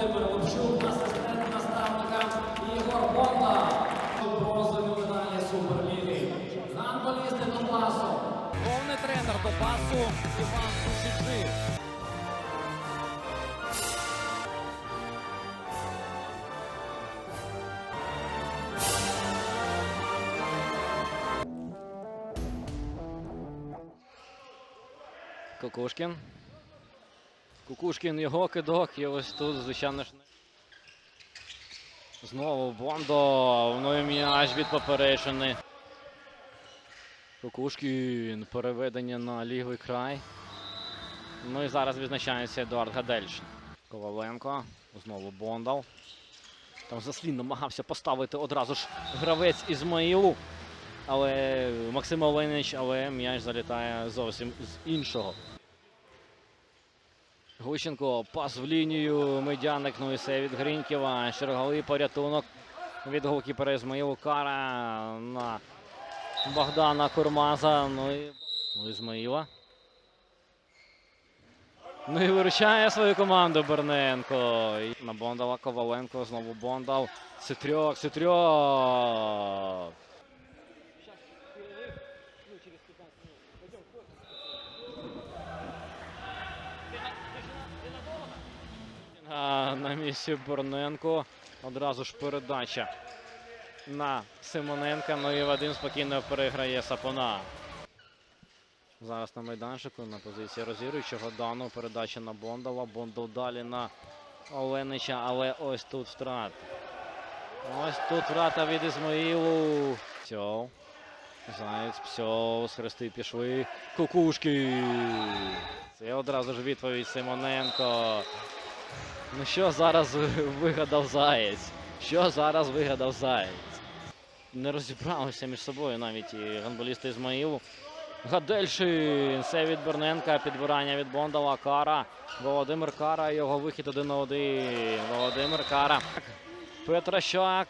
Ковальчук, асистент наставника Ігор Бонда. Бронзові медалі Суперліги. Гандболісти Донбасу. Головний тренер Донбасу Іван Сушиджи. Кукушкін. Кукушкін його кидок. І ось тут, звичайно ж. Знову Бондо. І м'яч від поперечини. Кукушкін. Переведення на лівий край. Ну і зараз відзначається Едуард Гадельш. Коваленко. Знову Бондал. Там заслін намагався поставити одразу ж гравець Ізмаїлу. Але Максим Оленич, але м'яч залітає зовсім з іншого. Гущенко, пас в лінію, Медяник, ну і все від Гринькєва. Черговий порятунок від голкіпера Ізмаїлу. Кара на Богдана Курмаза. Ну і у Ізмаїла. Ну і виручає свою команду Берненко. І на Бондала Коваленко. Знову Бондал. Цитрьок, Цитрьок. А, на місці Борненко. Одразу ж передача на Симоненка. Ну і Вадим спокійно переграє Сапона. Зараз на майданчику на позиції розігруючого дану. Передача на Бондала. Бондал далі на Оленича, але ось тут втрата. Ось тут втрата від Ізмаїлу. Псьов. Заєць, Псьов, хрести пішли. Кукушки. Це одразу ж відповідь Симоненко. Ну що зараз вигадав Заєць? Що зараз вигадав Заєць? Не розібралися між собою навіть і гандболісти Ізмаїлу. Гадельшин. Це від Берненка. Підбирання від Бондала. Кара. Володимир Кара. Його вихід один на один. Володимир Кара. Петрощак.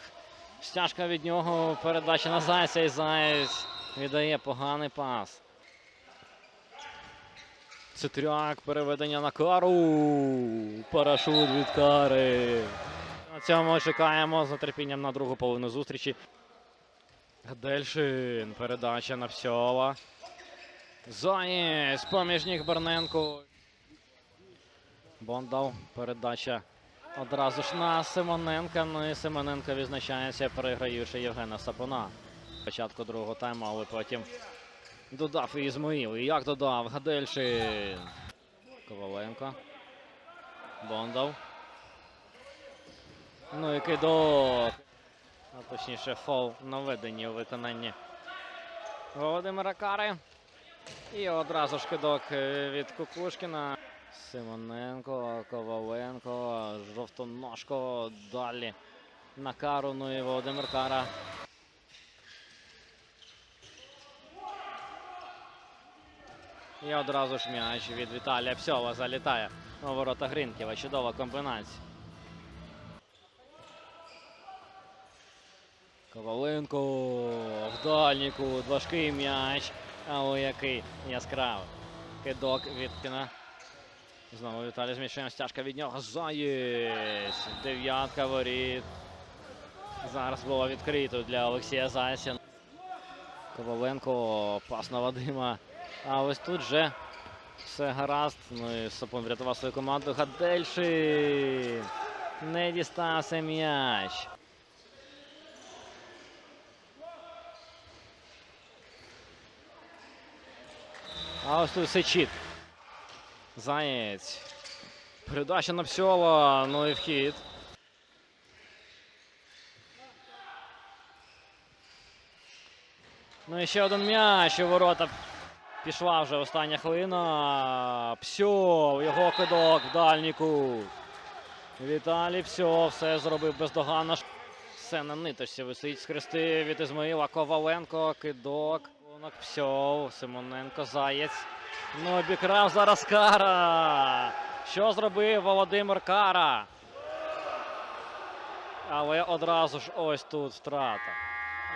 Стяжка від нього. Передача на Зайця. І Заєць віддає поганий пас. Цитряк. Переведення на кару. Парашут від кари. На цьому чекаємо з нетерпінням на другу половину зустрічі. Гадельшин. Передача на Псьова. Заєць. Поміж ніг Берненко. Бондал. Передача одразу ж на Симоненка. Ну і Симоненко відзначається, переграючи Євгена Сапона. Початку другого тайму, але потім додав і Ізмаїл. І як додав? Гадельшин. Коваленко. Бондал. Ну і кидок. А точніше фол наведені у виконанні Володимира Кари. І одразу ж кидок е, від Кукушкіна. Симоненко, Коваленко, Жовтоножко. Далі на кару. Ну і Володимир Кара. І одразу ж м'яч від Віталія Псьова залітає на ворота Гринкєва. Чудова комбінація. Коваленко в дальніку. Важкий м'яч. Але який яскравий. Кидок від. Знову Віталій з м'ячем. Стяжка від нього. Заєць. Дев'ятка воріт. Зараз було відкрито для Олексія Зайця. Коваленко. Пас на Вадима. А ось тут же все гаразд. Ну і Сапон врятував свою команду. Гадельшин. Не дістався м'яч. А ось тут все чіт. Заєць. Передача на Псьола. Ну і вхід. Ну і ще один м'яч у ворота. Пішла вже остання хвилина. Псьов, його кидок в дальній кут. Віталій Псьов все зробив бездоганно. Все на ниточці висить з хрести від Ізмаїла Коваленко. Кидок. Псьов. Симоненко Заєць. Ну, обікрав зараз Кара. Що зробив Володимир Кара? Але одразу ж ось тут втрата.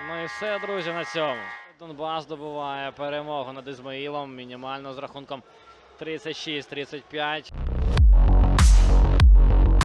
Ну і все, друзі, на цьому. Донбас добуває перемогу над Ізмаїлом мінімально з рахунком 36-35.